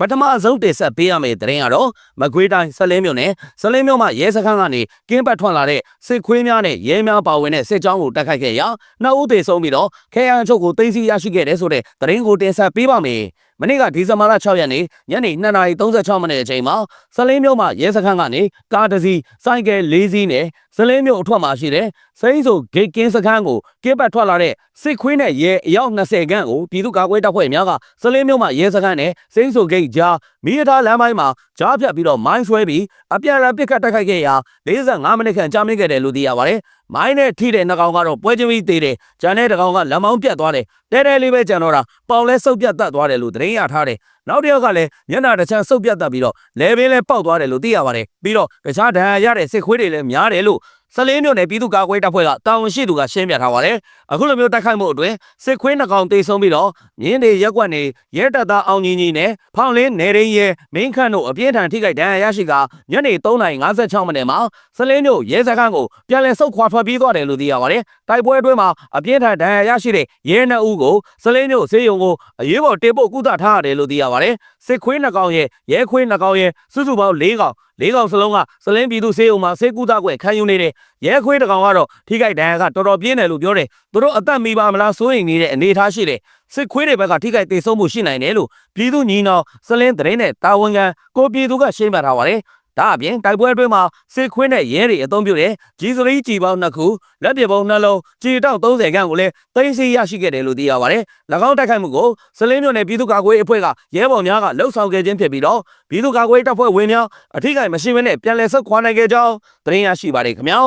ပထမဆုံးတင်ဆက်ပေးရမယ့်သတင်းကတော့မကွေးတိုင်းဆလင်းမြို့နယ်ဆလင်းမြို့မှာရဲစခန်းကနေကင်းပတ်ထွက်လာတဲ့စစ်ခွေးများနဲ့ရဲများပါဝင်တဲ့စစ်ကြောင်းကိုတိုက်ခိုက်ခဲ့ရာနှစ်ဦးသေဆုံးပြီးတော့ခဲယမ်းချုပ်ကိုသိမ်းဆည်းရရှိခဲ့တဲ့ဆိုတဲ့သတင်းကိုတင်ဆက်ပေးပါမယ်မနေ့ကဒီဇင်ဘာလ6ရက်နေ့ညနေ2:36မိနစ်အချိန်မှာဆလင်းမြို့မှာရဲစခန်းကနေကားတစ်စီးစိုက်ကယ်၄စီးနဲ့ဆလင်းမြို့အထွက်မှာရှိတဲ့စိမ့်ဆိုဂိတ်ကင်းစခန်းကိုကင်းပတ်ထွက်လာတဲ့စစ်ခွေးနဲ့ရဲအယောက်20ခန့်ကိုပြည်သူ့ကာကွယ်တပ်ဖွဲ့များကဆလင်းမြို့မှာရဲစခန်းနဲ့စိမ့်ဆိုဂိတ်ကြားမီးရထားလမ်းပိုင်းမှာကြားဖြတ်ပြီးတော့မိုင်းဆွဲပြီးအပြန်အလှန်ပစ်ခတ်တိုက်ခိုက်ခဲ့ရာ45မိနစ်ခန့်ကြာမြင့်ခဲ့တယ်လို့သိရပါတယ်။မိုင်းနဲ့ထိတဲ့နှကောင်ကတော့ပွဲချင်းပြီးသေးတယ်။ဂျန်တဲ့တကောင်ကလက်မောင်းပြတ်သွားတယ်။တဲတဲလေးပဲကြံတော့တာပေါင်လဲစုပ်ပြတ်တတ်သွားတယ်လို့သတင်းရထားတယ်။နောက်တစ်ယောက်ကလည်းမျက်နှာတစ်ချမ်းစုပ်ပြတ်တတ်ပြီးတော့လဲဘင်းလဲပေါက်သွားတယ်လို့သိရပါတယ်။ပြီးတော့တခြားဒဏ်ရာရတဲ့စစ်ခွေးတွေလည်းများတယ်လို့ ဆလင်းမြို့နယ်ပြည်သူ့ကာကွယ်တပ်ဖွဲ့ကတာဝန်ရှိသူကရှင်းပြထားပါတယ်။အခုလိုမျိုးတိုက်ခိုက်မှုအတွင်းစစ်ခွေးနှကောင်တေဆုံးပြီးတော့မြင်းတွေရက်ကွက်နေရဲတပ်သားအောင်ကြီးကြီးနဲ့ဖောင်လင်းနေရင်းရဲမင်းခန့်တို့အပြင်းထန်ထိခိုက်ဒဏ်ရာရရှိကညနေ3:56မိနစ်မှာဆလင်းမြို့ရဲစခန်းကိုပြန်လည်ဆုတ်ခွာထွက်ပြေးသွားတယ်လို့သိရပါတယ်။တိုက်ပွဲအတွင်းမှာအပြင်းထန်ဒဏ်ရာရရှိတဲ့ရဲနှစ်ဦးကိုဆလင်းမြို့ဆေးရုံကိုအရေးပေါ်တင်ပို့ကုသထားရတယ်လို့သိရပါတယ်။ စစ်ခွေးနှကောင်ရဲ့ရဲခွေးနှကောင်ရဲ့စုစုပေါင်း၄ကောင်လေးကောင်စလုံးကစလင်းပြည်သူစေးုံမှာစေကူတာကွယ်ခံယူနေတဲ့ရဲခွေးတကောင်ကတော့ထိခိုက်ဒဏ်ရာကတော်တော်ပြင်းတယ်လို့ပြောတယ်သူတို့အသက်မိပါမလားစိုးရိမ်နေတဲ့အနေအထားရှိတယ်စစ်ခွေးတွေဘက်ကထိခိုက်ဒေဆုံးမှုရှိနိုင်တယ်လို့ပြည်သူညီနောင်စလင်းသတင်းနဲ့တာဝန်ခံကိုပြည်သူကရှင်းပြထားပါတယ် ဒါအပြင်တိုက်ပွဲအတွင်းမှာစစ်ခွင်းနဲ့ရဲတွေအုံပြုတဲ့ကြီးစရီကြီးပေါင်းနှစ်ခုလက်ပစ်ပုံနှလုံးကြီးတောက်30ခန့်ကိုလည်းသိမ်းဆည်းရရှိခဲ့တယ်လို့သိရပါတယ်။၎င်းတိုက်ခိုက်မှုကိုစလင်းမြို့နယ်ပြည်သူ့ကာကွယ်ရေးအဖွဲ့ကရဲဘော်များကလှုပ်ဆောင်ခဲ့ခြင်းဖြစ်ပြီးတော့ပြည်သူ့ကာကွယ်ရေးတပ်ဖွဲ့ဝင်များအထိကိမရှိဘဲနဲ့ပြန်လည်ဆုတ်ခွာနိုင်ခဲ့ကြောင်းသတင်းရရှိပါတယ်ခင်ဗျာ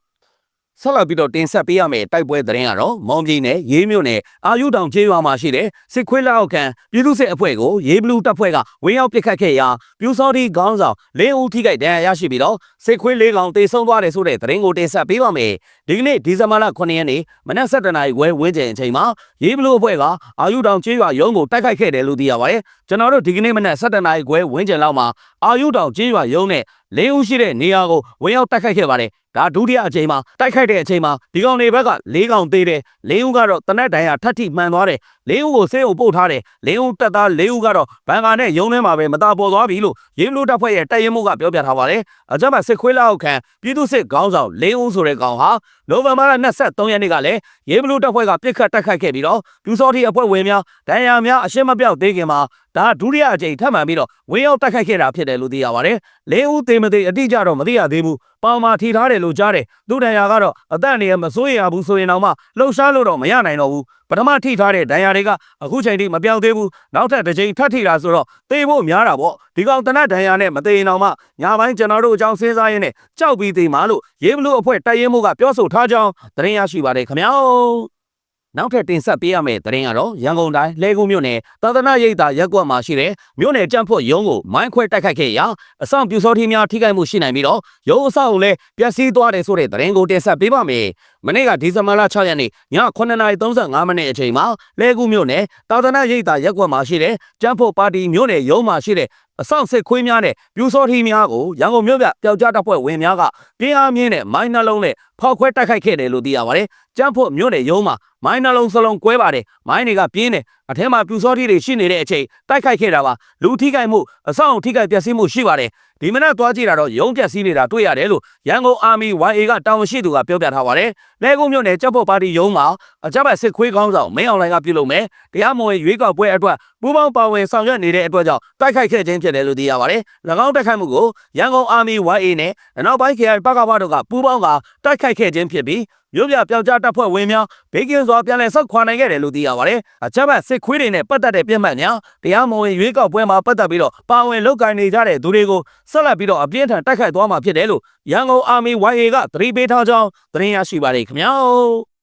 ။ ဆက်လက်ပြီးတော့တင်ဆက်ပေးရမယ့်တိုက်ပွဲသတင်းကတော့မောင်ပြည်နယ်ရေးမြို့နယ်အာယုတောင်ကျေးရွာမှာရှိတဲ့စစ်ခွေးလက်အောက်ခံပြည်သူ့စစ်အဖွဲ့ကိုရေးဘလူးတပ်ဖွဲ့ကဝင်းရောက်ပစ်ခတ်ခဲ့ရာပြူစောတိခေါင်းဆောင်လင်းဦးထိခိုက်ဒဏ်ရာရရှိပြီးတော့စစ်ခွေးလေးကောင်တေဆုံးသွားတယ်ဆိုတဲ့သတင်းကိုတင်ဆက်ပေးပါမယ်။ဒီကနေ့ဒီဇင်ဘာလ9ရက်နေ့မနက်7:00နာရီဝဲဝင်းကျင်အချိန်မှာရေးဘလူးအဖွဲ့ကအာယုတောင်ကျေးရွာရုံးကိုတိုက်ခိုက်ခဲ့တယ်လို့သိရပါတယ်။ကျွန်တော်တို့ဒီကနေ့မနက်7:00နာရီခွဲဝင်းကျင်လောက်မှာအာယုတောင်ကျေးရွာရုံးနဲ့လင်းဦးရှိတဲ့နေရာကိုဝင်းရောက်တိုက်ခိုက်ခဲ့ပါတယ်။ ဒါဒုတိယအချိန်မှာတိုက်ခိုက်တဲ့အချိန်မှာဒီကောင်တွေဘက်က၄ကောင်သေးတယ်။လင်းဦးကတော့တနက်တိုင်ဟာထပ်ထိမှန်သွားတယ်။လင်းဦးကိုဆေးကိုပို့ထားတယ်။လင်းဦးတက်သားလင်းဦးကတော့ဘန်ကာနဲ့ရုံးထဲမှာပဲမသားပေါ်သွားပြီလို့ရင်းလူတပ်ဖွဲ့ရဲ့တိုက်ရင်မှုကပြောပြထားပါတယ်။အကြမ်းဖက်စစ်ခွေးလောက်ခံပြည်သူစစ်ခေါင်းဆောင်လင်းဦးဆိုတဲ့ကောင်ဟာနိုဝင်ဘာလ23ရက်နေ့ကလည်းရေးဘလူးတပ်ဖွဲ့ကပြစ်ခတ်တိုက်ခိုက်ခဲ့ပြီးတော့ပြူစောတိအဖွဲ့ဝင်များဒဏ်ရာများအရှင်းမပြောက်သေးခင်မှာဒါဒုတိယအကြိမ်ထပ်မံပြီးတော့ဝင်းရောက်တိုက်ခိုက်ခဲ့တာဖြစ်တယ်လို့သိရပါတယ်။လင်းဦးသေးမသေးအတိအကျတော့မသိရသေးဘူး။ပေါင်မာထိထားတယ်လို့ကြားတယ်။သူ့ဒဏ်ရာကတော့အသက်အနေနဲ့မစိုးရိမ်ရဘူးဆိုရင်တော့မှလှုပ်ရှားလို့တော့မရနိုင်တော့ဘူး။ပထမထိထားတဲ့ဒဏ်ရာတွေကအခုချိန်ထိမပြောင်းသေးဘူး။နောက်ထပ်တစ်ချိန်ထပ်ထိတာဆိုတော့သေဖို့များတာပေါ့။ဒီကောင်တနတ်ဒဏ်ရာနဲ့မသေးရင်တော့မှညာပိုင်းကျွန်တော်တို့အကြောင်းစဉ်းစားရင်းနဲ့ကြောက်ပြီးသေးမှလို့ရေးဘလို့အဖွဲ့တိုက်ရင်မှုကပြောဆိုထားကြောင်းသတင်းရရှိပါတယ်ခင်ဗျာ။ နောက်ထပ်တင်ဆက်ပေးရမယ့်သတင်းကတော့ရန်ကုန်တိုင်းလဲကူးမြို့နယ်သာသနာရိပ်သာရက်ကွက်မှာရှိတဲ့မြို့နယ်ကြံ့ဖွတ်ရုံးကိုမိုင်းခွဲတိုက်ခိုက်ခဲ့ရာအဆောင်ပြူစောထီးများထိခိုက်မှုရှိနိုင်ပြီးတော့ရုံးအဆောက်အုံလည်းပျက်စီးသွားတယ်ဆိုတဲ့သတင်းကိုတင်ဆက်ပေးပါမယ်။ မနေ့ကဒီဇင်ဘာလ6ရက်နေ့ည9:35မိနစ်အချိန်မှာလဲကူးမြို့နယ်သာသနာရိပ်သာရက်ကွက်မှာရှိတဲ့ကြံ့ဖွတ်ပါတီမြို့နယ်ရုံးမှာရှိတဲ့အဆောင်စစ်ခွေးများနဲ့ပြူစောထီးများကိုရန်ကုန်မြို့ပြပျောက်ကြားတပ်ဖွဲ့ဝင်များကပြင်းအားမြင့်တဲ့မိုင်းနှလုံးနဲ့ဖောက်ခွဲတိုက်ခိုက်ခဲ့တယ်လို့သိရပါတယ်။ကြမ်းဖို့မြို့နယ်ရုံးမှာမိုင်းနှလုံးစလုံးကွဲပါတယ်။မိုင်းတွေကပြင်းတယ်။အထက်မှာပြူစောထီးတွေရှိနေတဲ့အချိန်တိုက်ခိုက်ခဲ့တာပါ။လူထိခိုက်မှုအဆောင်ထိခိုက်ပျက်စီးမှုရှိပါတယ်။ ဒီမနက်သွားကြည့်တာတော့ရုံးပျက်စီးနေတာတွေ့ရတယ်လို့ရန်ကုန်အာမီ YA ကတာဝန်ရှိသူကပြောပြထားပါတယ်။လဲကုန်းမြို့နယ်ကြက်ဖို့ပါတီရုံးမှာအကြမ်းဖက်စစ်ခွေးကောင်းဆောင်မင်းအောင်လှိုင်ကပြုလုပ်မယ်။တရားမဝင်ရွေးကောက်ပွဲအတွက် ပူးပေါင်းပါဝင်ဆောင်ရွက်နေတဲ့အတွက်ကြောင့်တိုက်ခိုက်ခဲ့ခြင်းဖြစ်တယ်လို့သိရပါတယ်။၎င်းတိုက်ခိုက်မှုကိုရန်ကုန်အာမီ YA နဲ့အနောက်ပိုင်း KI ပကပတို့ကပူးပေါင်းကတိုက်ခိုက်ခဲ့ခြင်းဖြစ်ပြီးမြို့ပြပျောက်ကြားတပ်ဖွဲ့ဝင်များဘေးကင်းစွာပြန်လည်ဆောက်ခွာနိုင်ခဲ့တယ်လို့သိရပါတယ်။အကြမ်းဖက်စစ်ခွေးတွေနဲ့ပတ်သက်တဲ့ပြစ်မှတ်များတရားမဝင်ရွေးကောက်ပွဲမှာပတ်သက်ပြီးတော့ပါဝင်လုပ်ကိုင်နေကြတဲ့သူတွေကိုဆက်လက်ပြီးတော့အပြင်းထန်တိုက်ခိုက်သွားမှာဖြစ်တယ်လို့ရန်ကုန်အာမီ YA ကသတိပေးထားကြောင်းသတင်းရရှိပါတယ်ခင်ဗျာ။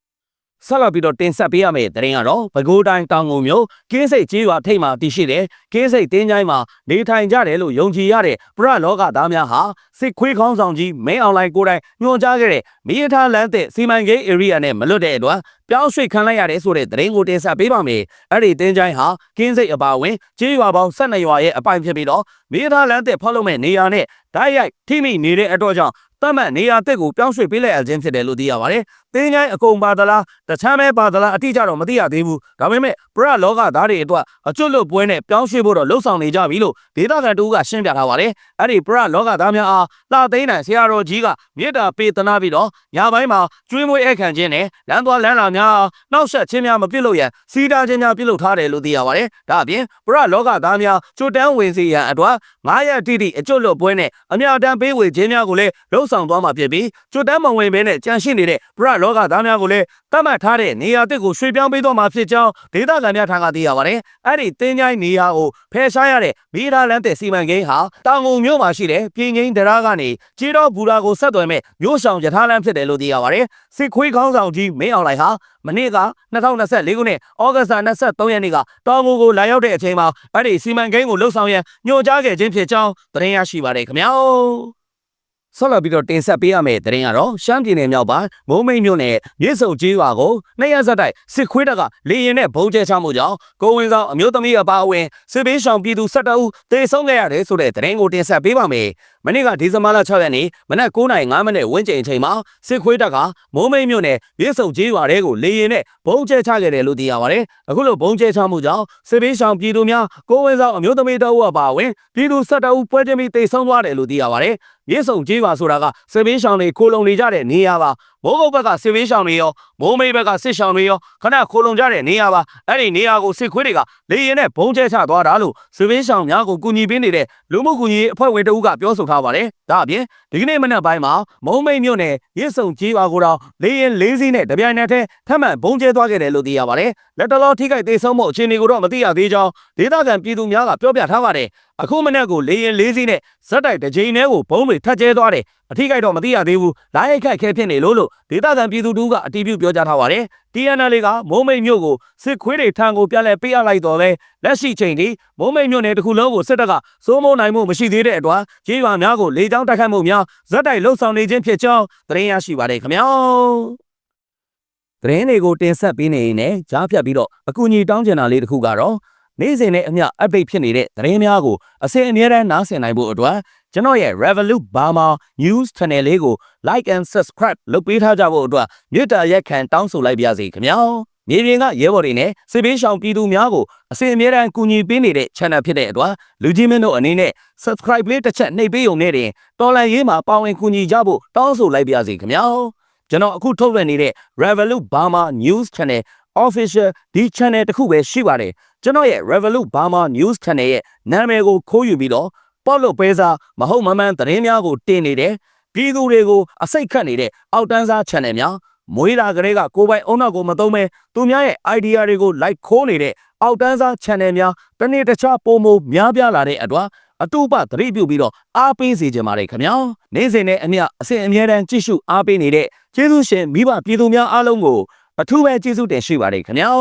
ဆက်လက်ပြီးတော့တင်ဆက်ပေးရမယ့်သတင်းကတော့ပဲခူးတိုင်းတောင်ငုံမြို့ကင်းစိတ်ကြီးရွာထိပ်မှာတည်ရှိတဲ့ကင်းစိတ်တင်းချိုင်းမှာနေထိုင်ကြတယ်လို့ယုံကြည်ရတဲ့ပရလောကသားများဟာစစ်ခွေးခေါင်းဆောင်ကြီးမင်းအွန်လိုင်းကိုယ်တိုင်ညွှန်ကြားခဲ့တဲ့မီးရထားလမ်းသစ်စီမံကိန်း area နဲ့မလွတ်တဲ့အတွက်ပြောင်းရွှေ့ခံလိုက်ရတယ်ဆိုတဲ့သတင်းကိုတင်ဆက်ပေးပါမယ်။အဲ့ဒီတင်းချိုင်းဟာကင်းစိတ်အပါဝင်ကြေးရွာပေါင်း12ရွာရဲ့အပိုင်ဖြစ်ပြီးတော့မီးရထားလမ်းသစ်ဖောက်လုပ်မဲ့နေရာနဲ့ဓာတ်ရိုက်ထိမိနေတဲ့အတွက်ကြောင့် တတ်မှတ်နေရာတက်ကိုပြောင်းရွှေ့ပေးလိုက်အခြင်းဖြစ်တယ်လို့သိရပါတယ်။တင်းချိုင်းအကုန်ပါသလားတခြားမဲပါသလားအတိအကျတော့မသိရသေးဘူး။ဒါပေမဲ့ပရလောကသားတွေအတွက်အကျွတ်လွတ်ပွဲနဲ့ပြောင်းရွှေ့ဖို့တော့လှုံ့ဆော်နေကြပြီလို့ဒေသခံတူကရှင်းပြထားပါတယ်။အဲ့ဒီပရလောကသားများအားလာသိန်းနိုင်ဆရာတော်ကြီးကမြေတားပေးသနာပြီးတော့ညပိုင်းမှာကျွေးမွေးအခန့်ခြင်းနဲ့လမ်းသွားလမ်းလာများအားနှောက်ယှက်ခြင်းများမပြုတ်လို့ရန်စီတာခြင်းများပြုလုပ်ထားတယ်လို့သိရပါတယ်။ဒါအပြင်ပရလောကသားများကျွတ်တန်းဝင်စီရန်အတွက်9ရက်တိတိအကျွတ်လွတ်ပွဲနဲ့အမြောက်တန်းပေးဝေခြင်းများကိုလည်းလှုံ့ဆော်သွားမှာဖြစ်ပြီးကျွတ်တန်းမဝင်ဘဲနဲ့ကြန့်ရှိနေတဲ့ပရလောကသားများကိုလည်းတတ်မှတ်ထားတဲ့နေရာတစ်ကိုရွှေ့ပြောင်းပေးသွားမှာဖြစ်ကြောင်းဒေသခံများထံကသိရပါတယ်။အဲ့ဒီတင်းချိုင်းနေရာကိုဖယ်ရှားရတဲ့မိသားလမ်းတဲ့စီမံကိန်းဟာတောင်ငုံမြို့မှာရှိတဲ့ပြည်ငင်းတရားကနေကြေးတော်ဘူရာကိုဆက်သွယ်မဲ့မြို့ဆောင်ရထားလမ်းဖြစ်တယ်လို့သိရပါတယ်။စစ်ခွေးခေါင်းဆောင်ကြီးမင်းအောင်လှိုင်ဟာမနေ့က2024ခုနှစ်ဩဂတ်စ်လ23ရက်နေ့ကတောင်ငူကိုလာရောက်တဲ့အချိန်မှာအဲ့ဒီစီမံကိန်းကိုလှုပ်ဆောင်ရန်ညွှန်ကြားခဲ့ခြင်းဖြစ်ကြောင်းသတင်းရရှိပါတယ်ခင်ဗျာ ဆက်လက်ပြီးတော့တင်ဆက်ပေးရမယ့်သတင်းကတော့ရှမ်းပြည်နယ်မြောက်ပိုင်းမုံမိတ်မြို့နယ်မြစ်စုံကြီးရွာကိုနှစ်ရက်ဆက်တိုက်စစ်ခွေးတပ်ကလေရင်နဲ့ဘုံကျဲချမှုကြောင့်ကိုဝင်ဆောင်အမျိုးသမီးအပါအဝင်စစ်ဘေးရှောင်ပြည်သူ12ဦးတေဆုံးခဲ့ရတယ်ဆိုတဲ့သတင်းကိုတင်ဆက်ပေးပါမယ်။မနေ့ကဒီဇင်ဘာလ6ရက်နေ့မနက်9:05မိနစ်ဝန်းကျင်အချိန်မှာစစ်ခွေးတပ်ကမုံမိတ်မြို့နယ်မြစ်စုံကြီးရွာထဲကိုလေရင်နဲ့ဘုံကျဲချခဲ့တယ်လို့သိရပါတယ်။အခုလိုဘုံကျဲချမှုကြောင့်စစ်ဘေးရှောင်ပြည်သူများကိုဝင်ဆောင်အမျိုးသမီးတအုပ်အပါအဝင်ပြည်သူ12ဦးပွဲချင်းပြီးတေဆုံးသွားတယ်လို့သိရပါတယ်။မြစ်စုံကြီးရွာဆိုတာကစစ်ဘေးရှောင်တွေကိုလုံနေကြတဲ့နေရာပါ မိုးကုတ်ဘက်ကစစ်ဘေးရှောင်တွေရောမိုးမိတ်ဘက်ကစစ်ရှောင်တွေရောခဏခိုလုံကြတဲ့နေရာပါအဲ့ဒီနေရာကိုစစ်ခွေးတွေကလေရင်နဲ့ဘုံကျဲချသွားတာလို့စစ်ဘေးရှောင်များကိုကူညီပေးနေတဲ့လူမှုကူညီရေးအဖွဲ့ဝင်တဦးကပြောဆိုထားပါတယ်ဒါအပြင်ဒီကနေ့မနက်ပိုင်းမှာမုံမိတ်မြို့နယ်ရစ်စုံကြီးပါကိုတော့လေရင်လေးစီးနဲ့တပြိုင်နက်တည်းထပ်မံဘုံကျဲသွားခဲ့တယ်လို့သိရပါတယ်လက်တလောထိခိုက်သေးဆုံးမှုအခြေအနေကိုတော့မသိရသေးကြောင်းဒေသခံပြည်သူများကပြောပြထားပါတယ်အခုမနေ့ကလေရင်လေးစီးနဲ့ဇက်တိုက်တစ်ချိန်တည်းကိုဘုံတွေထပ်ကျဲသွားတယ် အထိခိုက်တော့မသိရသေးဘူးလာရိုက်ခတ်ခဲဖြစ်နေလို့လို့ဒေသခံပြည်သူတို့ကအတီးပြုပြောကြားထားပါတယ် TNL ကမိုးမိတ်မြို့ကိုစစ်ခွေးတွေထံကိုပြန်လဲပေးအပ်လိုက်တော့လဲလက်ရှိချိန်ထိမိုးမိတ်မြို့နယ်တစ်ခုလုံးကိုစစ်တပ်ကစိုးမိုးနိုင်မှုမရှိသေးတဲ့အတွက်ကြေးရွာများကိုလေကြောင်းတိုက်ခတ်မှုများဇက်တိုက်လှုပ်ဆောင်နေခြင်းဖြစ်ကြောင်းသတင်းရရှိပါတယ်ခင်ဗျာသတင်းတွေကိုတင်ဆက်ပေးနေရင်လည်းကြားဖြတ်ပြီးတော့အကူအညီတောင်းချင်တာလေးတစ်ခုကတော့နေ့စဉ်နဲ့အမျှ update ဖြစ်နေတဲ့သတင်းများကိုအစဉ်အမြဲတမ်းနားဆင်နိုင်ဖို့အတွက် ကျွန်တော်ရဲ့ Revolut Burma News Channel လေးကို like and subscribe လုပ်ပေးထားကြဖို့အတွက်မြစ်တာရက်ခံတောင်းဆိုလိုက်ပါရစေခင်ဗျာမြေပြင်ကရဲဘော်တွေနဲ့စစ်ပေးရှောင်ပြည်သူများကိုအစဉ်အမြဲတမ်းကူညီပေးနေတဲ့ channel ဖြစ်တဲ့အတွက်လူကြီးမင်းတို့အနေနဲ့ subscribe လေးတစ်ချက်နှိပ်ပေးုံနဲ့တင်တော်လန်ရေးမှာပါဝင်ကူညီကြဖို့တောင်းဆိုလိုက်ပါရစေခင်ဗျာကျွန်တော်အခုထုတ်လွှင့်နေတဲ့ Revolut Burma News Channel official ဒီ channel တစ်ခုပဲရှိပါတယ်ကျွန်တော်ရဲ့ Revolut Burma News Channel ရဲ့နာမည်ကိုခိုးယူပြီးတော့ ပေါ့လို့ပဲစားမဟုတ်မမှန်သတင်းများကိုတင်နေတယ်ပြည်သူတွေကိုအစိတ်ခတ်နေတဲ့အောက်တန်းစား channel များမွေးလာကလေးကကိုယ်ပိုင်အုံနောက်ကိုမသုံးမဲသူများရဲ့ idea တွေကို like ခိုးနေတဲ့အောက်တန်းစား channel များတနေ့တခြားပုံမများပြားလာတဲ့အတွက်အတူပသတိပြုပြီးတော့အားပေးစေချင်ပါတယ်ခင်ဗျာနေ့စဉ်နဲ့အမျှအစဉ်အမြဲတမ်းကြည့်ရှုအားပေးနေတဲ့ကျေးဇူးရှင်မိဘပြည်သူများအားလုံးကိုအထူးပဲကျေးဇူးတင်ရှိပါတယ်ခင်ဗျာ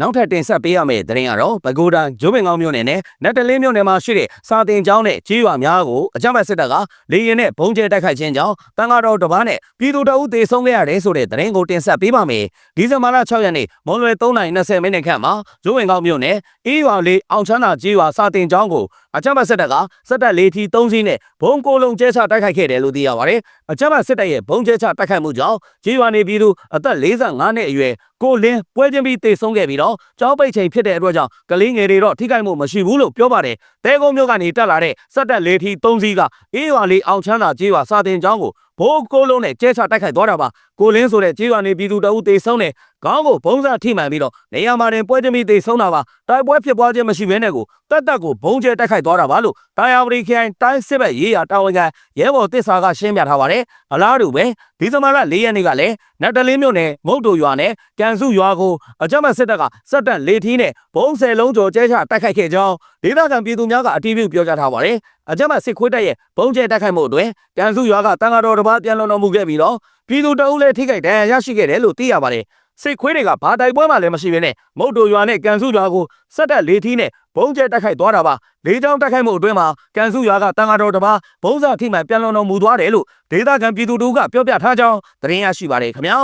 နောက်ထပ်တင်ဆက်ပေးရမယ့်သတင်းကတော့ပဲခူးတိုင်းဂျိုးပင်ကောင်းမြို့နယ်နဲ့နတ်တလင်းမြို့နယ်မှာရှိတဲ့စာတင်ကျောင်းနဲ့ကြေးရွာများကိုအကြမ်းဖက်စစ်တပ်ကလေရင်နဲ့ဘုံကျဲတိုက်ခိုက်ခြင်းကြောင့်တန်ဃာတော်တစ်ပါးနဲ့ပြည်သူတအုပ်သေဆုံးခဲ့ရတယ်ဆိုတဲ့သတင်းကိုတင်ဆက်ပေးပါမယ်။ဒီဇင်ဘာလ6ရက်နေ့မွန်လွယ်3:20မိနစ်ခန့်မှာဂျိုးပင်ကောင်းမြို့နယ်အေးရွာလေးအောင်ချမ်းသာကြေးရွာစာတင်ကျောင်းကိုအကြမ်းဖက်စစ်တပ်ကစစ်တပ်လေးထီ3စီးနဲ့ဘုံကိုလုံးကျဲချတိုက်ခိုက်ခဲ့တယ်လို့သိရပါတယ်။အကြမ်းဖက်စစ်တပ်ရဲ့ဘုံကျဲချတိုက်ခိုက်မှုကြောင့်ကြေးရွာနေပြည်သူအသက်45နှစ်အရွယ် ကိုလင်းပွဲချင်းပြီးတေဆုံးခဲ့ပြီးတော့ကြောင်းပိတ်ချိန်ဖြစ်တဲ့အတွက်ကြောင့်ကလေးငယ်တွေတော့ထိခိုက်မှုမရှိဘူးလို့ပြောပါတယ်။တဲကုန်းမြို့ကနေတက်လာတဲ့စက်တက်လေးထီ၃စီးကအေးရွာလေးအောင်ချမ်းသာကြေးရွာစာတင်ကျောင်းကို ဘိုးကိုလုံးနဲ့ကျဲချတိုက်ခိုက်သွားတာပါ။ကိုလင်းဆိုတဲ့ကြေးရွာနေပြည်သူတအုပ်တေဆုံးတဲ့ခေါင်းကိုဘုံစားထိမှန်ပြီးတော့နေရာမှာတင်ပွဲချင်းပြီးတေဆုံးတာပါ။တိုက်ပွဲဖြစ်ပွားခြင်းမရှိဘဲနဲ့ကိုတက်တက်ကိုဘုံကျဲတိုက်ခိုက်သွားတာပါလို့တာယာဝတီခရိုင်တိုင်းစစ်ဘက်ရေးရာတာဝန်ခံရဲဘော်တစ္ဆာကရှင်းပြထားပါတယ်။အလားတူပဲဒီဇင်ဘာလ၄ရက်နေ့ကလည်းနတ်တလင်းမြို့နယ်မုတ်တိုရွာနဲ့ကန်စုရွာကိုအကြမ်းဖက်စစ်တပ်ကစက်တက်လေထီးနဲ့ဘုံဆယ်လုံးကျော်ကျဲချတိုက်ခိုက်ခဲ့ကြောင်းဒေသခံပြည်သူများကအတီးပြုပြောကြားထားပါတယ်။ အကြမ်းဖက်စစ်ခွေးတပ်ရဲ့ဘုံကျဲတိုက်ခိုက်မှုအတွက်ကန်စုရွာကတန်ဃာတော်တစ်ပါးပြန်လွန်တော်မူခဲ့ပြီးတော့ပြည်သူတအုပ်လည်းထိခိုက်ဒဏ်ရာရရှိခဲ့တယ်လို့သိရပါတယ်။စစ်ခွေးတွေကဘာတိုက်ပွဲမှလည်းမရှိဘဲနဲ့မုတ်တိုရွာနဲ့ကန်စုရွာကိုစက်တက်လေထီးနဲ့ဘုံကျဲတိုက်ခိုက်သွားတာပါလေးချောင်းတိုက်ခိုက်မှုအတွင်းမှာကန်စုရွာကတန်ဃာတော်တစ်ပါးဘုံစာထိမှန်ပြန်လွန်တော်မူသွားတယ်လို့ဒေသခံပြည်သူတို့ကပြောပြထားကြောင်းသတင်းရရှိပါတယ်ခင်ဗျာ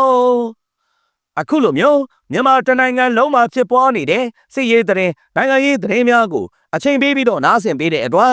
အခုလိုမျိုးမြန်မာတနိုင်ငံလုံးမှာဖြစ်ပွားနေတဲ့စစ်ရေးသတင်းနိုင်ငံရေးသတင်းများကိုအချိန်ပေးပြီးတော့နားဆင်ပေးတဲ့အတွက်